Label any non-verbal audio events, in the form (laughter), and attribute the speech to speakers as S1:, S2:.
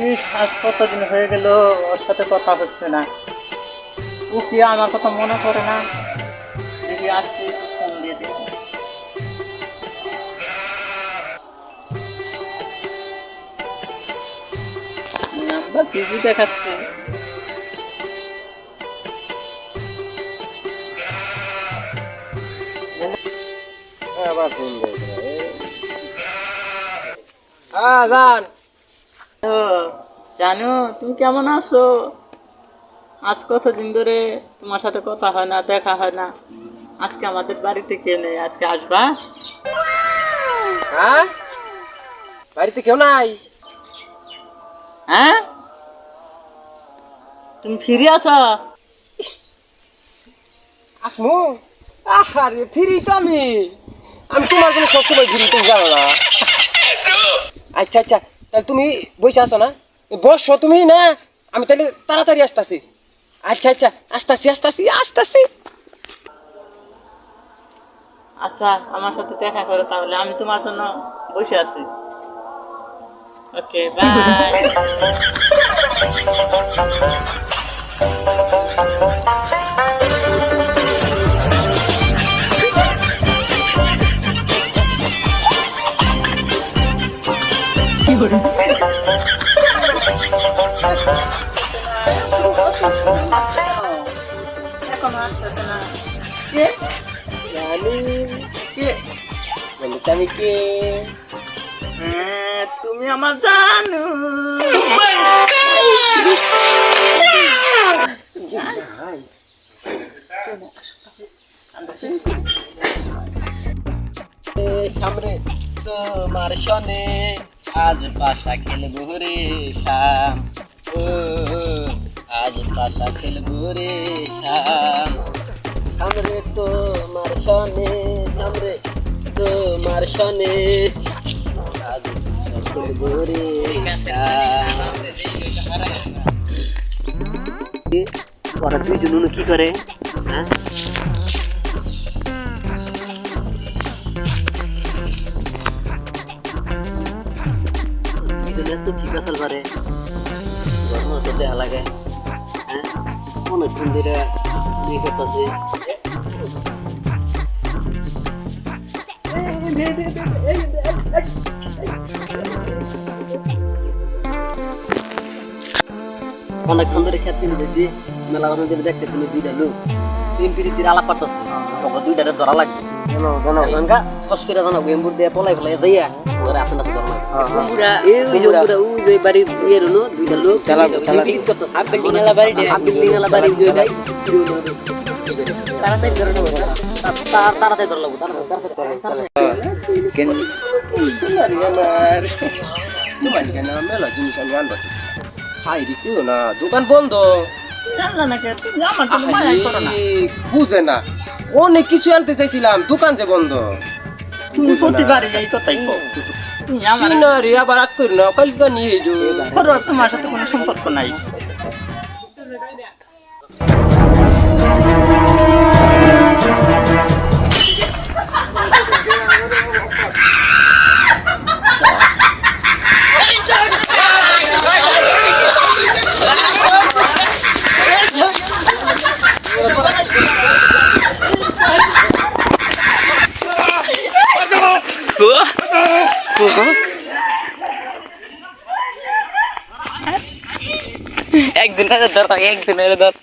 S1: ইস আজ কতদিন হয়ে গেল ওর সাথে কথা হচ্ছে না। ও কি আমার কথা মনে করে না। দেখি আজকে ফোন দিয়ে দেখি নাম্বার বিজি দেখাচ্ছে।
S2: আবার ফোন দিয়েছে। হ্যাঁ জান।
S1: ও জানো তুমি কেমন আছো? আজ কতদিন ধরে তোমার সাথে কথা হয় না দেখা হয় না। আজকে আমাদের বাড়িতে কে নেই আজকে আসবা?
S2: হ্যাঁ? বাড়িতে কেউ নাই?
S1: হ্যাঁ? তুমি ফিরে আসো
S2: আসমু? আরে ফিরি তো আমি। আমি তোমার জন্য সবসময় ফিরি তুমি জানো না। আচ্ছা আচ্ছা তাহলে তুমি বসে আসো না? বসো তুমি না? আমি তাহলে তাড়াতাড়ি আসতেছি। আচ্ছা আচ্ছা আসতেছি আসতেছি আসতেছি।
S1: আচ্ছা আমার সাথে দেখা করো তাহলে আমি তোমার জন্য বসে আছি। ওকে বাই (laughs) হ্যাঁ, তুমি আমার জানো
S2: সামনে তোমার সনে আজ পাশা খেলব রে শাম ও আজ পাশা খেলব রে শাম সামনে তোমার সনে সামনে তোমার সনে
S1: ওরা দুইজন কি করে হ্যাঁ তো ঠিক আছে পারে লাগে হ্যাঁ অনেকক্ষণ ধরে দুই করতেছে
S3: অনেকক্ষণ ধরে খেতে নিতেছি মেলা বাগান ধরে দেখতেছি দুইটা লোক। তিন পিড়িতির আলাপ পারতেছে তখন দুইটারে ধরা লাগবে।
S2: জানো জানো।
S3: গঙ্গা ফস করে দিয়ে পলাই ফলাই দিয়া ওরা আপনা আছে ধরা লাগবে।
S1: পুরা
S3: এই ওই যে পুরা ওই যে বাড়ির ইয়ের হলো দুইটা লোক পিড়িত করতেছে।
S1: হাফ বিল্ডিং এলা বাড়ি
S3: হাফ বিল্ডিং এলা বাড়ি দুইটাই
S1: তাড়াতাড়ি ধরে নেব
S3: তাড়াতাড়ি ধরা লাগবো তাড়াতাড়ি তাড়াতাড়ি
S2: তোমার কেন? মেলা জিনিস আমি আনব। হাই রে না দোকান বন্ধ। বুঝে না। অনেক কিছু আনতে চাইছিলাম দোকান যে বন্ধ।
S1: তুমি প্রতিবারই এই কথাই
S2: সিনারি আবার করি না কালকে নিয়ে যাও।
S1: তোমার সাথে কোনো সম্পর্ক নাই।
S4: একজনের ধর একদিনের ধর।